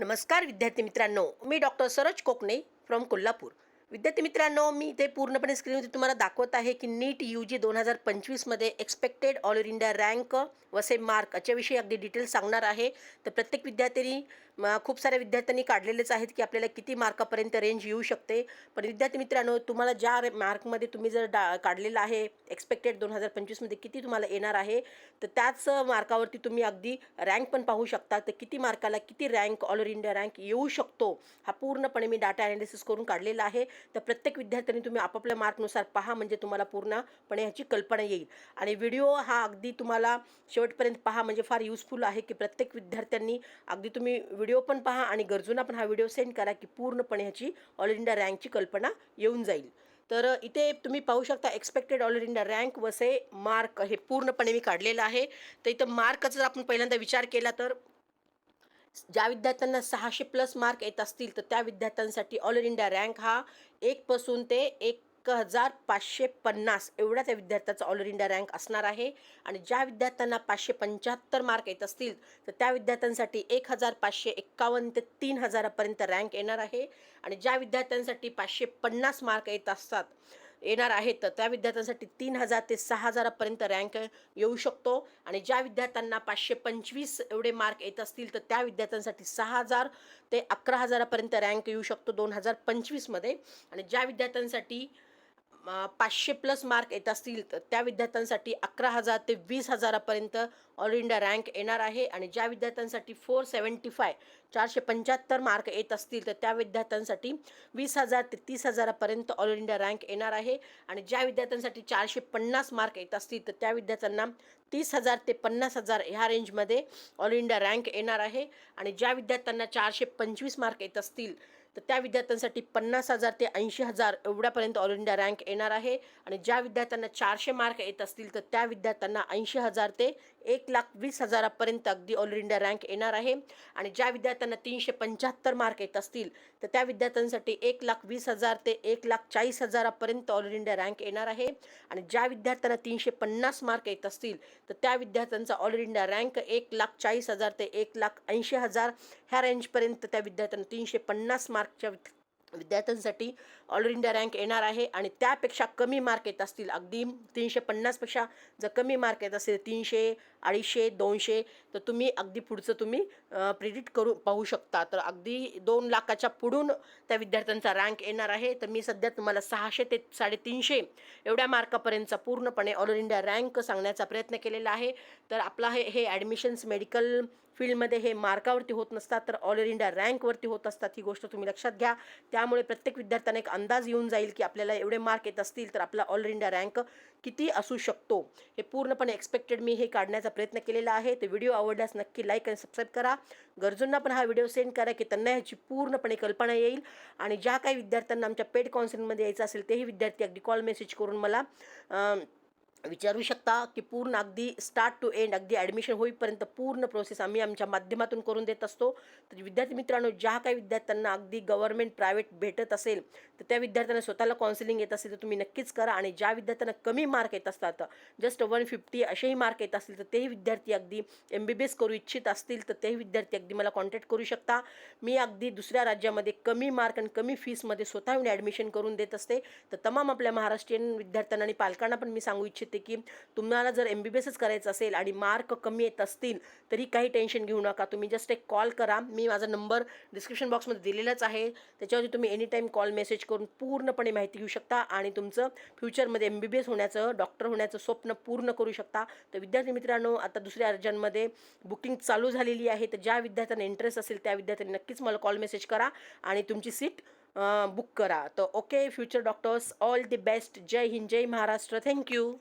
नमस्कार विद्यार्थी मित्रांनो मी डॉक्टर सरोज कोकणे फ्रॉम कोल्हापूर. विद्यार्थी मित्रांनो मी इथे पूर्णपणे स्क्रीनवरती तुम्हाला दाखवत आहे की नीट यू जी दोन हजार पंचवीसमध्ये expected all over India rank vs mark याच्याविषयी अगदी डिटेल्स सांगणार आहे. तर प्रत्येक विद्यार्थ्यांनी खूप साऱ्या विद्यार्थ्यांनी काढलेलेच आहेत की आपल्याला किती मार्कापर्यंत रेंज येऊ शकते. पण विद्यार्थी मित्रांनो तुम्हाला ज्या रे- मार्कमध्ये तुम्ही जर डा काढलेलं आहे एक्सपेक्टेड दोन हजार पंचवीसमध्ये किती तुम्हाला येणार आहे तर त्याच मार्कावरती तुम्ही अगदी रँक पण पाहू शकता. तर किती मार्काला किती rank all over India rank येऊ शकतो हा पूर्णपणे मी डाटा ॲनालिसिस करून काढलेला आहे. तर प्रत्येक विद्यार्थ्यांनी तुम्ही आपापल्या मार्कनुसार पहा म्हणजे तुम्हाला पूर्णपणे ह्याची कल्पना येईल. आणि व्हिडिओ हा अगदी तुम्हाला शेवटपर्यंत पहा म्हणजे फार युजफुल आहे की प्रत्येक विद्यार्थ्यांनी अगदी तुम्ही व्हिडिओ पण पहा आणि गरजूंना पण हा व्हिडिओ सेंड करा की पूर्णपणे ह्याची ऑल इंडिया रँकची कल्पना येऊन जाईल. तर इथे तुम्ही पाहू शकता expected all India rank vs mark हे पूर्णपणे मी काढलेलं आहे. तर इथं मार्कचा जर आपण पहिल्यांदा विचार केला तर ज्या विद्यार्थ्यांना सहाशे प्लस मार्क येत असतील तर त्या विद्यार्थ्यांसाठी ऑल इंडिया रँक हा एकपासून ते एक एक हजार पाचशे पन्नास एवढा त्या विद्यार्थ्याचा ऑल इंडिया रँक असणार आहे. आणि ज्या विद्यार्थ्यांना पाचशे पंच्याहत्तर मार्क येत असतील तर त्या विद्यार्थ्यांसाठी एक हजार पाचशे एक्कावन्न ते तीन हजारापर्यंत रँक येणार आहे. आणि ज्या विद्यार्थ्यांसाठी पाचशे पन्नास मार्क येत असतात येणार आहेत तर त्या विद्यार्थ्यांसाठी तीन हजार ते सहा हजारापर्यंत रँक येऊ शकतो. आणि ज्या विद्यार्थ्यांना पाचशे पंचवीस एवढे मार्क येत असतील तर त्या विद्यार्थ्यांसाठी सहा हजार ते अकरा हजारापर्यंत रँक येऊ शकतो दोन हजार पंचवीसमध्ये आणि ज्या विद्यार्थ्यांसाठी पाचशे प्लस मार्क येत असतील तर त्या विद्यार्थ्यांसाठी अकरा हजार ते वीस हजारापर्यंत ऑल इंडिया रँक येणार आहे. आणि ज्या विद्यार्थ्यांसाठी फोर सेवन्टी फाय चारशे पंच्याहत्तर मार्क येत असतील तर त्या विद्यार्थ्यांसाठी वीस हजार ते तीस हजारापर्यंत ऑल इंडिया रँक येणार आहे. आणि ज्या विद्यार्थ्यांसाठी चारशे पन्नास मार्क येत असतील तर त्या विद्यार्थ्यांना तीस हजार ते पन्नास हजार ह्या रेंजमध्ये ऑल इंडिया रँक येणार आहे. आणि ज्या विद्यार्थ्यांना चारशे पंचवीस मार्क येत असतील तर त्या विद्यार्थ्यांसाठी पन्नास हजार ते ऐंशी हजार एवढ्यापर्यंत ऑल इंडिया रँक येणार आहे. आणि ज्या विद्यार्थ्यांना चारशे मार्क येत असतील तर त्या विद्यार्थ्यांना ऐंशी हजार ते एक लाख वीस हजारापर्यंत अगदी ऑल इंडिया रँक येणार आहे. आणि ज्या विद्यार्थ्यांना तीनशे पंच्याहत्तर मार्क येत असतील तर त्या विद्यार्थ्यांसाठी एक लाख वीस हजार ते एक लाख चाळीस हजारापर्यंत ऑल इंडिया रँक येणार आहे. आणि ज्या विद्यार्थ्यांना तीनशे पन्नास मार्क येत असतील तर त्या विद्यार्थ्यांचा ऑल इंडिया रँक एक लाख चाळीस हजार ते एक लाख ऐंशी हजार ह्या रेंजपर्यंत त्या विद्यार्थ्यांना तीनशे पन्नास मार्कच्या विद्यार्थ्यांसाठी ऑल इंडिया रँक येणार आहे आणि त्यापेक्षा कमी मार्क येत असतील. अगदी तीनशे पन्नासपेक्षा जर कमी मार्क येत असेल तीनशे अडीचशे दोनशे तर तुम्ही अगदी पुढचं तुम्ही प्रिडिक्ट करू पाहू शकता. तर अगदी दोन लाखाच्या पुढून त्या विद्यार्थ्यांचा रँक येणार आहे. तर मी सध्या तुम्हाला सहाशे ते साडेतीनशे एवढ्या मार्कापर्यंतचा पूर्णपणे ऑल इंडिया रँक सांगण्याचा प्रयत्न केलेला आहे. तर आपला हे हे ॲडमिशन्स मेडिकल फील्डमध्ये हे मार्कावरती होत नसतात तर ऑल इंडिया रँकवरती होत असतात ही गोष्ट तुम्ही लक्षात घ्या. त्यामुळे प्रत्येक विद्यार्थ्यांना एक अंदाज येऊन जाईल की आपल्याला एवढे मार्क येत असतील तर आपला ऑल इंडिया रँक किती असू शकतो. हे पूर्णपणे एक्सपेक्टेड मी हे काढण्याचा प्रयत्न केलेला आहे. तर व्हिडिओ आवडल्यास नक्की लाईक आणि सबस्क्राईब करा. गरजूंना पण हा व्हिडिओ सेंड करा की त्यांना ह्याची पूर्णपणे कल्पना येईल. आणि ज्या काही विद्यार्थ्यांना आमच्या पेड काउन्सिलिंगमध्ये यायचं असेल तेही विद्यार्थी अगदी कॉल मेसेज करून मला विचारू शकता की पूर्ण अगदी स्टार्ट टू एंड अगदी ॲडमिशन होईपर्यंत पूर्ण प्रोसेस आम्ही आमच्या माध्यमातून करून देत असतो. तर विद्यार्थी मित्रांनो ज्या काही विद्यार्थ्यांना अगदी गव्हर्नमेंट प्रायव्हेट भेटत असेल तर त्या विद्यार्थ्यांना स्वतःला काउन्सिलिंग येत असेल तर तुम्ही नक्कीच करा. आणि ज्या विद्यार्थ्यांना कमी मार्क येत असतात जस्ट वन फिफ्टी असेही मार्क येत असतील तर तेही विद्यार्थी अगदी एम बी बी एस करू इच्छित असतील तर तेही विद्यार्थी अगदी मला कॉन्टॅक्ट करू शकता. मी अगदी दुसऱ्या राज्यामध्ये कमी मार्क आणि कमी फीसमध्ये स्वतः येऊन ॲडमिशन करून देत असते. तर तमाम आपल्या महाराष्ट्रीयन विद्यार्थ्यांना आणि पालकांना पण मी सांगू इच्छित की तुम्हाला जर एम बी बी एसच करायचं असेल आणि मार्क कमी येत असतील तरी काही टेन्शन घेऊ नका. तुम्ही जस्ट एक कॉल करा. मी माझा नंबर डिस्क्रिप्शन बॉक्समध्ये दिलेलाच आहे. त्याच्यावरती तुम्ही एनी टाईम कॉल मेसेज करून पूर्णपणे माहिती घेऊ शकता आणि तुमचं फ्युचरमध्ये एम बी बी एस होण्याचं डॉक्टर होण्याचं स्वप्न पूर्ण करू शकता. तर विद्यार्थी मित्रांनो आता दुसऱ्या अर्जांमध्ये बुकिंग चालू झालेली आहे. तर ज्या विद्यार्थ्यांना इंटरेस्ट असेल त्या विद्यार्थ्यांनी नक्कीच मला कॉल मेसेज करा आणि तुमची सीट बुक करा. तर okay future doctors all the best जय हिंद जय महाराष्ट्र. Thank you